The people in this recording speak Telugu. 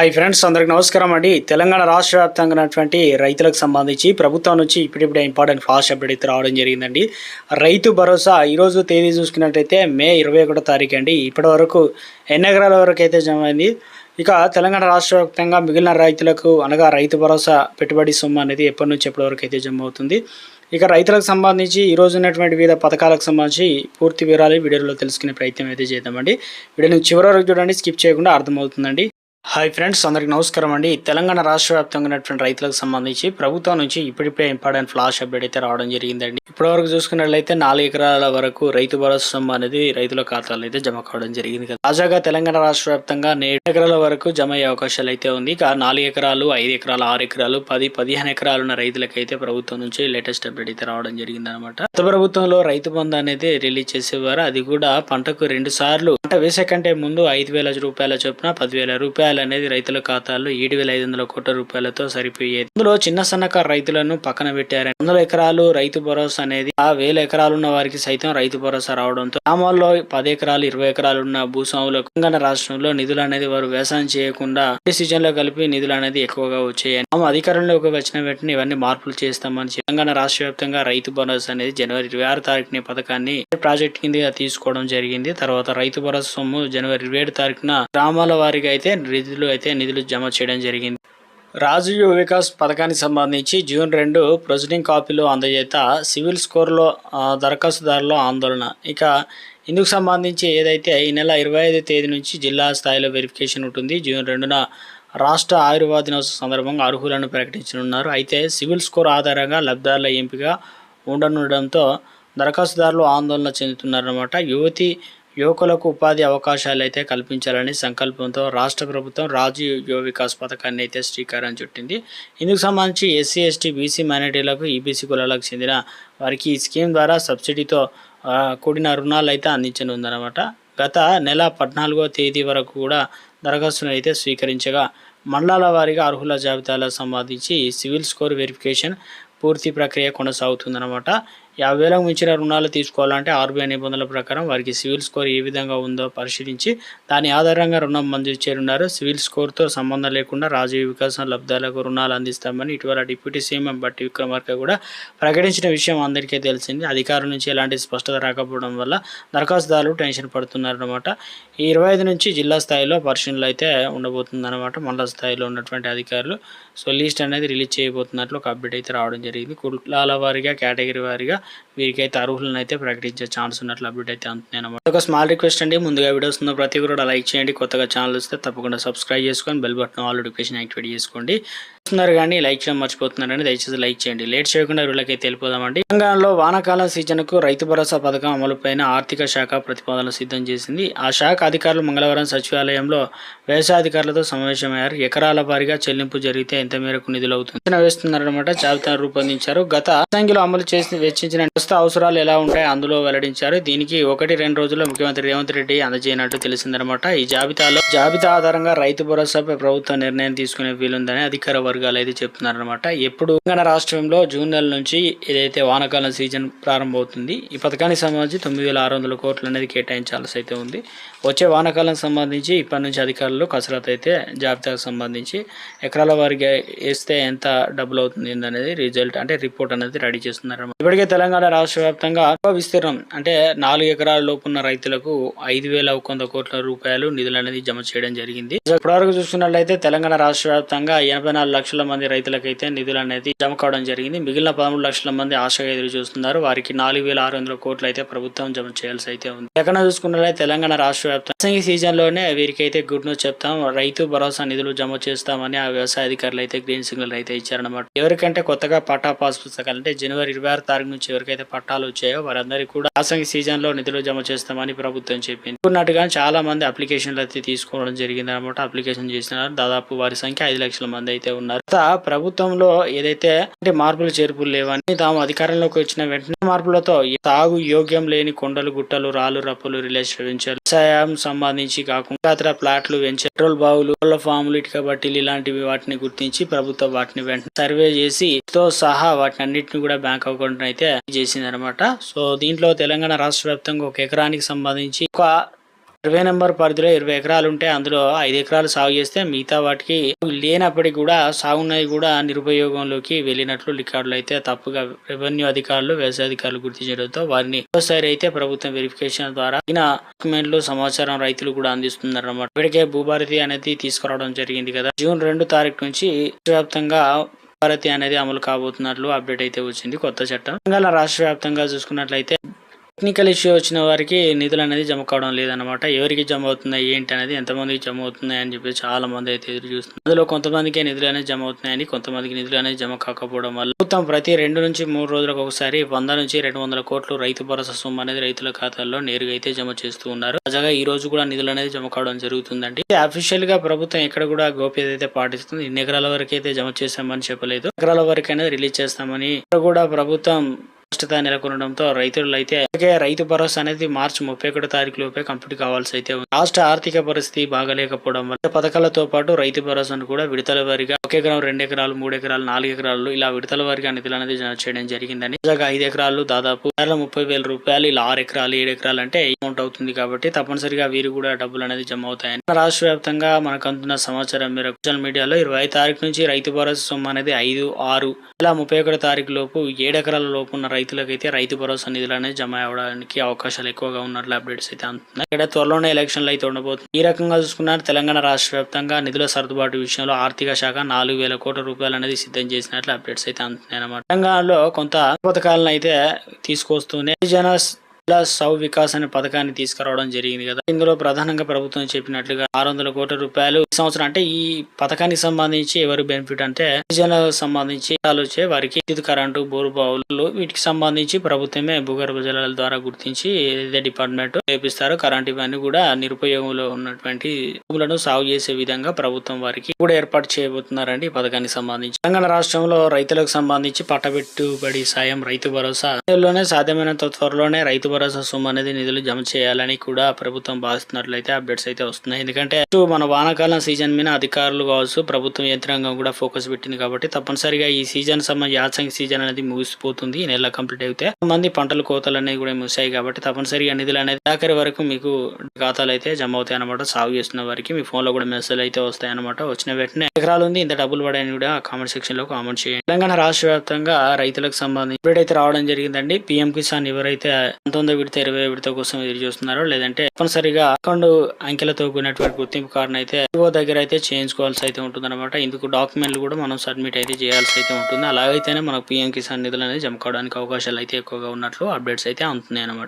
హాయ్ ఫ్రెండ్స్ అందరికి నమస్కారం అండి. తెలంగాణ రాష్ట్ర వ్యాప్తంగా ఉన్నటువంటి రైతులకు సంబంధించి ప్రభుత్వం నుంచి ఇప్పుడిప్పుడే ఇంపార్టెంట్ ఫాస్ట్ అప్డేట్ అయితే రావడం జరిగిందండి. రైతు భరోసా ఈరోజు తేదీ చూసుకున్నట్టయితే మే ఇరవై ఒకటో తారీఖు అండి. ఇప్పటి వరకు ఎన్ని ఎకరాల వరకు అయితే జమ అయింది? ఇక తెలంగాణ రాష్ట్ర వ్యాప్తంగా మిగిలిన రైతులకు అనగా రైతు భరోసా పెట్టుబడి సొమ్ము అనేది ఎప్పటి నుంచి ఎప్పటి వరకు అయితే జమ అవుతుంది? ఇక రైతులకు సంబంధించి ఈరోజు ఉన్నటువంటి వివిధ పథకాలకు సంబంధించి పూర్తి వివరాలు వీడియోలో తెలుసుకునే ప్రయత్నం అయితే చేద్దామండి. వీడియోని చివరి వరకు చూడండి. స్కిప్ చేయకుండా అర్థమవుతుందండి. హాయ్ ఫ్రెండ్స్ అందరికి నమస్కారం అండి. తెలంగాణ రాష్ట్ర వ్యాప్తంగా ఉన్నటువంటి రైతులకు సంబంధించి ప్రభుత్వం నుంచి ఇప్పుడిప్పుడే ఇంపార్టెంట్ ఫ్లాష్ అప్డేట్ అయితే రావడం జరిగిందండి. ఇప్పటివరకు చూసుకున్నట్లయితే నాలుగు ఎకరాల వరకు రైతు భరోసా అనేది రైతుల ఖాతాలో అయితే జమ కావడం జరిగింది కదా. తాజాగా తెలంగాణ రాష్ట్ర వ్యాప్తంగా నేడు ఎకరాల వరకు జమ అయ్యే అవకాశాలు అయితే ఉంది. ఇక నాలుగు ఎకరాలు ఐదు ఎకరాలు ఆరు ఎకరాలు పది పదిహేను ఎకరాలు ఉన్న రైతులకైతే ప్రభుత్వం నుంచి లేటెస్ట్ అప్డేట్ అయితే రావడం జరిగింది అనమాట గత ప్రభుత్వంలో రైతు బంధు అనేది రిలీజ్ చేసేవారు. అది కూడా పంటకు రెండు సార్లు పంట వేసే కంటే ముందు ఐదు వేల రూపాయల చొప్పున పదివేల రూపాయలు అనేది రైతుల ఖాతాల్లో ఏడు వేల ఐదు వందల కోట్ల రూపాయలతో సరిపోయేది. ఇందులో చిన్న సన్నకారు రైతులను పక్కన పెట్టారు వందల ఎకరాలు రైతు భరోసా అనేది ఆ వేల ఎకరాలున్న వారికి సైతం రైతు భరోసా రావడంతో గ్రామాల్లో పది ఎకరాలు ఇరవై ఎకరాలు ఉన్న భూస్వాములకు తెలంగాణ రాష్ట్రంలో నిధులు అనేది వారు వ్యవసాయం చేయకుండా సీజన్లో కలిపి నిధులు అనేది ఎక్కువగా వచ్చాయి తాము అధికారంలోకి వచ్చిన వెంటనే ఇవన్నీ మార్పులు చేస్తామని తెలంగాణ రాష్ట్ర వ్యాప్తంగా రైతు భరోసా అనేది జనవరి ఇరవై ఆరు తారీఖున పథకాన్ని ప్రాజెక్ట్ కింద తీసుకోవడం జరిగింది. తర్వాత రైతు భరోసా సొమ్ము జనవరి ఇరవై ఏడు తారీఖున గ్రామాల వారికి అయితే నిధులు అయితే నిధులు జమ చేయడం జరిగింది. రాజీవ్ వికాస్ పథకానికి సంబంధించి జూన్ రెండు ప్రొసీడింగ్ కాపీలు అందజేత సివిల్ స్కోర్లో ఆ, దరఖాస్తుదారులో ఆందోళన. ఇక ఇందుకు సంబంధించి ఏదైతే ఈ నెల ఇరవై ఐదు తేదీ నుంచి జిల్లా స్థాయిలో వెరిఫికేషన్ ఉంటుంది. జూన్ రెండున రాష్ట్ర ఆయుర్వేద దినోత్సవం సందర్భంగా అర్హులను ప్రకటించనున్నారు. అయితే సివిల్ స్కోర్ ఆధారంగా లబ్ధారుల ఎంపిక ఉండనుండడంతో దరఖాస్తుదారులు ఆందోళన చెందుతున్నారన్నమాట. యువతి యువకులకు ఉపాధి అవకాశాలు అయితే కల్పించాలని సంకల్పంతో రాష్ట్ర ప్రభుత్వం రాజీవ్ యువ వికాస్ పథకాన్ని అయితే శ్రీకారం చుట్టింది. ఇందుకు సంబంధించి ఎస్సీ ఎస్టీ బీసీ మైనార్టీలకు ఈబీసీ కులాలకు చెందిన వారికి ఈ స్కీమ్ ద్వారా సబ్సిడీతో కూడిన రుణాలు అయితే అందించనుందనమాట గత నెల పద్నాలుగో తేదీ వరకు కూడా దరఖాస్తును అయితే స్వీకరించగా మండలాల వారీగా అర్హుల జాబితాలో సంబంధించి సివిల్ స్కోర్ వెరిఫికేషన్ పూర్తి ప్రక్రియ కొనసాగుతుందన్నమాట. యాభై వేలకు మించిన రుణాలు తీసుకోవాలంటే ఆర్బీఐ నిబంధనల ప్రకారం వారికి సివిల్ స్కోర్ ఏ విధంగా ఉందో పరిశీలించి దాని ఆధారంగా రుణం మంజూరు చేయనున్నారు. సివిల్ స్కోర్తో సంబంధం లేకుండా రాజీవ్ వికాసం లబ్ధాలకు రుణాలు అందిస్తామని ఇటీవల డిప్యూటీ సీఎం బట్టి విక్రమార్క కూడా ప్రకటించిన విషయం అందరికీ తెలిసింది. అధికారుల నుంచి ఎలాంటి స్పష్టత రాకపోవడం వల్ల దరఖాస్తుదారులు టెన్షన్ పడుతున్నారన్నమాట. ఈ ఇరవై ఐదు నుంచి జిల్లా స్థాయిలో పరిశీలనలు అయితే ఉండబోతుందన్నమాట. మండల స్థాయిలో ఉన్నటువంటి అధికారులు. సో లిస్ట్ అనేది రిలీజ్ చేయబోతున్నట్లు ఒక అప్డేట్ అయితే రావడం జరిగింది. కులాల వారిగా కేటగిరీ వారిగా వీరికైతే అర్హులను అయితే ప్రకటించే ఛాన్స్ ఉన్నట్లు అప్డేట్ అయితే అందుతున్నాయి అనమాట ఒక స్మాల్ రిక్వెస్ట్ అండి. ముందుగా వీడియోస్ ఉన్న ప్రతి ఒక్కరు కూడా లైక్ చేయండి. కొత్తగా ఛానల్ వస్తే తప్పకుండా సబ్స్క్రైబ్ చేసుకొని bell button all notification activate చేసుకోండి. చూస్తున్నారు కానీ లైక్ చేయడం మర్చిపోతున్నారని దయచేసి లైక్ చేయండి. లేట్ చేయకుండా వీళ్ళకైతే వెళ్ళిపోదామండి. తెలంగాణలో వానాకాలం సీజన్కు రైతు భరోసా పథకం అమలుపైన ఆర్థిక శాఖ ప్రతిపాదనలు సిద్ధం చేసింది. ఆ శాఖ అధికారులు మంగళవారం సచివాలయంలో వ్యవసాయ అధికారులతో సమావేశమయ్యారు. ఎకరాల వారీగా చెల్లింపు జరిగితే ఎంత మేరకు నిధులు అవుతుంది అంచనా జాబితాను రూపొందించారు. గత సంఖ్యలో అమలు చేసి వెచ్చించిన ప్రస్తుత అవసరాలు ఎలా ఉంటాయి అందులో వెల్లడించారు. దీనికి ఒకటి రెండు రోజుల్లో ముఖ్యమంత్రి రేవంత్ రెడ్డి అందజేయనట్టు తెలిసిందనమాట ఈ జాబితాలో జాబితా ఆధారంగా రైతు భరోసాపై ప్రభుత్వం నిర్ణయం తీసుకునే వీలుందని అధికార వర్గాలు అయితే చెప్తున్నారనమాట ఎప్పుడు తెలంగాణ రాష్ట్రంలో జూన్ నెల నుంచి ఏదైతే వానాకాలం సీజన్ ప్రారంభమవుతుంది ఈ పథకానికి సంబంధించి తొమ్మిది వేల ఆరు వందల కోట్లు అనేది కేటాయించాల్సి అయితే ఉంది. వచ్చే వానాకాలం సంబంధించి ఇప్పటి నుంచి అధికారులు కసరత్తు అయితే జాబితాకు సంబంధించి ఎకరాల వారికి వేస్తే ఎంత డబ్బులు అవుతుంది అనేది రిజల్ట్ అంటే రిపోర్ట్ అనేది రెడీ చేస్తున్నారు ఇప్పటికే తెలంగాణ రాష్ట్ర వ్యాప్తంగా విస్తీర్ణం అంటే నాలుగు ఎకరాల లోపున్న రైతులకు ఐదు వేల ఒక వంద కోట్ల రూపాయలు నిధులు అనేది జమ చేయడం జరిగింది. ఇప్పటివరకు చూసుకున్నట్లయితే తెలంగాణ రాష్ట్ర వ్యాప్తంగా ఎనభై నాలుగు లక్షల మంది రైతులకైతే నిధులు అనేది జమ కావడం జరిగింది. మిగిలిన పదమూడు లక్షల మంది ఆశగా ఎదురు చూస్తున్నారు. వారికి నాలుగు వేల ఆరు వందల కోట్లు అయితే ప్రభుత్వం జమ చేయాల్సి అయితే ఉంది. ఎక్కడ చూసుకున్నట్లయితే తెలంగాణ రాష్ట్ర వ్యాప్తంగా సీజన్లోనే వీరికైతే గుడ్ న్యూస్ చెప్తాం. రైతు భరోసా నిధులు జమ చేస్తామని ఆ వ్యవసాయ అధికారులు అయితే గ్రీన్ సిగ్నల్ అయితే ఇచ్చారనమాట ఎవరికంటే కొత్తగా పట్టా పాస్ పుస్తకాలు అంటే జనవరి ఇరవై ఆరు తారీఖు నుంచి ఎవరికైతే పట్టాలు వచ్చాయో వారందరికీ కూడా యాసంగి సీజన్లో నిధులు జమ చేస్తామని ప్రభుత్వం చెప్పింది. ఉన్నట్టుగా చాలా మంది అప్లికేషన్లు అయితే తీసుకోవడం జరిగింది అనమాట అప్లికేషన్ చేసిన దాదాపు వారి సంఖ్య ఐదు లక్షల మంది అయితే ఉన్నారు. గత ప్రభుత్వంలో ఏదైతే అంటే మార్పులు చేర్పులు లేవని తాము అధికారంలోకి వచ్చిన వెంటనే మార్పులతో తాగు యోగ్యం లేని కొండలు గుట్టలు రాళ్ళు రప్పలు రిలేషన్ వెంచర్లు వ్యవసాయం సంబంధించి కాకుండా ఇతర ప్లాట్లు వెంచర్ పెట్రోల్ బావులు కోళ్ళ ఫాములు ఇటుక బట్టీలు ఇలాంటివి వాటిని గుర్తించి ప్రభుత్వం వాటిని వెంటనే సర్వే చేసి తో సహా వాటిని అన్నిటిని కూడా బ్యాంక్ అకౌంట్ అయితే చేసింది అనమాట సో దీంట్లో తెలంగాణ రాష్ట్ర వ్యాప్తంగా ఒక ఎకరానికి సంబంధించి ఒక ఇరవై నెంబర్ పరిధిలో ఇరవై ఎకరాలు ఉంటే అందులో ఐదు ఎకరాలు సాగు చేస్తే మిగతా వాటికి లేనప్పటికీ కూడా సాగున్నది కూడా నిరుపయోగంలోకి వెళ్ళినట్లు రికార్డులు అయితే తప్పుగా రెవెన్యూ అధికారులు వ్యవసాయ అధికారులు గుర్తించడంతో వారిని ఒకసారి అయితే ప్రభుత్వం వెరిఫికేషన్ ద్వారా తగిన డాక్యుమెంట్లు సమాచారం రైతులు కూడా అందిస్తున్నారు అనమాట ఇప్పటికే భూభారతి అనేది తీసుకురావడం జరిగింది కదా. జూన్ రెండు తారీఖు నుంచి వ్యాప్తంగా భారతి అనేది అమలు కాబోతున్నట్లు అప్డేట్ అయితే వచ్చింది. కొత్త చట్టం. తెలంగాణ రాష్ట్ర వ్యాప్తంగా చూసుకున్నట్లయితే టెక్నికల్ ఇష్యూ వచ్చిన వారికి నిధులు అనేది జమ కావడం లేదనమాట ఎవరికి జమ అవుతున్నాయి ఏంటి అనేది ఎంతమందికి జమ అవుతున్నాయి అని చెప్పి చాలా మంది అయితే ఎదురు చూస్తున్నారు. అందులో కొంతమందికి నిధులు అనేది జమ అవుతున్నాయని కొంతమందికి నిధులు అనేది జమ కాకపోవడం వల్ల మొత్తం ప్రతి రెండు నుంచి మూడు రోజులకు ఒకసారి వంద నుంచి రెండు వందల కోట్లు రైతు భరోసా సొమ్ము అనేది రైతుల ఖాతాల్లో నేరుగా అయితే జమ చేస్తూ ఉన్నారు. తాజాగా ఈ రోజు కూడా నిధులు అనేది జమ కావడం జరుగుతుందండి. అఫీషియల్గా ప్రభుత్వం ఎక్కడ కూడా గోప్యత అయితే పాటిస్తుంది. ఇన్ని ఎకరాల వరకు అయితే జమ చేస్తామని చెప్పలేదు. ఎకరాల వరకు అనేది రిలీజ్ చేస్తామని ఇక్కడ కూడా ప్రభుత్వం స్పష్టత నెలకొనడంతో రైతులు అయితే రైతు భరోసా అనేది మార్చి ముప్పై ఒకటో తారీఖు లోపే కంప్లీట్ కావాల్సి అయితే ఉంది. రాష్ట్ర ఆర్థిక పరిస్థితి బాగాలేకపోవడం వల్ల పథకాలతో పాటు రైతు భరోసాను కూడా విడతల వారిగా ఒక ఎకరం రెండు ఎకరాలు మూడు ఎకరాలు నాలుగు ఎకరాలు ఇలా విడతల వారిగా నిధులు అనేది జమ చేయడం జరిగిందని. తాజాగా ఐదు ఎకరాలు దాదాపు ముప్పై వేల రూపాయలు ఇలా ఆరు ఎకరాలు ఏడు ఎకరాలు అంటే అమౌంట్ అవుతుంది కాబట్టి తప్పనిసరిగా వీరు కూడా డబ్బులు అనేది జమ అవుతాయని. మన రాష్ట్ర వ్యాప్తంగా మనకు అందుతున్న సమాచారం మేరకు సోషల్ మీడియాలో ఇరవై తారీఖు నుంచి రైతు భరోసా సొమ్ము అనేది ఐదు ఆరు ఇలా ముప్పై ఒకటి తారీఖు లోపు ఏడు ఎకరాల లోపు ఉన్న రైతులకైతే రైతు భరోసా నిధులు అనేది జమ అవ్వడానికి అవకాశాలు ఎక్కువగా ఉన్నట్లు అప్డేట్స్ అయితే అందుతున్నాయి. ఇక్కడ త్వరలోనే ఎలక్షన్లు అయితే ఉండబోతుంది ఈ రకంగా చూసుకున్నారు తెలంగాణ రాష్ట్ర వ్యాప్తంగా నిధుల సర్దుబాటు విషయంలో ఆర్థిక శాఖ నాలుగు వేల కోట్ల రూపాయలు అనేది సిద్ధం చేసినట్లు అప్డేట్స్ అయితే అందుతున్నాయి అన్నమాట. తెలంగాణలో కొంత పథకాలను అయితే తీసుకొస్తూనే జన ప్లస్ సౌ వికాస్ అనే పథకాన్ని తీసుకురావడం జరిగింది కదా. ఇందులో ప్రధానంగా ప్రభుత్వం చెప్పినట్లుగా ఆరు వందల కోట్ల రూపాయలు ఈ సంవత్సరం అంటే ఈ పథకానికి సంబంధించి ఎవరు బెనిఫిట్ అంటే గిరిజనులకు సంబంధించి వచ్చే వారికి విద్యుత్ కరెంటు బోరు బావులు వీటికి సంబంధించి ప్రభుత్వమే భూగర్భ జలాల ద్వారా గుర్తించి ఏదైతే డిపార్ట్మెంట్ చేపిస్తారో కరెంట్ ఇవన్నీ కూడా నిరుపయోగంలో ఉన్నటువంటి భూములను సాగు చేసే విధంగా ప్రభుత్వం వారికి కూడా ఏర్పాటు చేయబోతున్నారండి ఈ పథకానికి సంబంధించి. తెలంగాణ రాష్ట్రంలో రైతులకు సంబంధించి పట్టబెట్టుబడి సాయం రైతు భరోసా సాధ్యమైనంత త్వరలోనే రైతు భరోసా సొమ్ము అనేది నిధులు జమ చేయాలని కూడా ప్రభుత్వం భావిస్తున్నట్లయితే అప్డేట్స్ అయితే వస్తున్నాయి. ఎందుకంటే మన వానాకాలం సీజన్ మీద అధికారులు కావచ్చు ప్రభుత్వం యంత్రాంగం కూడా ఫోకస్ పెట్టింది కాబట్టి తప్పనిసరిగా ఈ సీజన్ సంబంధించి యాసంగి సీజన్ అనేది ముగిసిపోతుంది ఈ నెల కంప్లీట్ అయితే. మంది పంటలు కోతలు అనేవి కూడా ముగిశాయి కాబట్టి తప్పనిసరిగా నిధులు అనేది ఆఖరి వరకు మీకు ఖాతాలు అయితే జమ అవుతాయి అనమాట సాగు చేస్తున్న వారికి మీ ఫోన్లో కూడా మెసేజ్ అయితే వస్తాయి అనమాట వచ్చిన వెంటనే ఎకరాలు ఉంది ఇంత డబ్బులు పడాయని కూడా కామెంట్ సెక్షన్లో కామెంట్ చేయండి. తెలంగాణ రాష్ట్ర వ్యాప్తంగా రైతులకు సంబంధించి ఇప్పుడైతే రావడం జరిగిందండి. పిఎం కిసాన్ ఎవరైతే పంతొమ్మిది విడత ఇరవై విడత కోసం ఎదురు చూస్తున్నారు. లేదంటే తప్పనిసరిగా అకౌంట్ అంకెలతో కూడినటువంటి గుర్తింపు కార్డు అయితే ఓ దగ్గర అయితే చేయించుకోవాల్సి అయితే ఉంటుంది అనమాట ఇందుకు డాక్యుమెంట్లు కూడా మనం సబ్మిట్ అయితే చేయాల్సి అయితే ఉంటుంది. అలాగైతేనే మనకు పిఎం కిసాన్ నిధులు అనేది జమ కావడానికి అవకాశాలు అయితే ఎక్కువగా ఉన్నట్లు అప్డేట్స్ అయితే అందుతున్నాయి అనమాట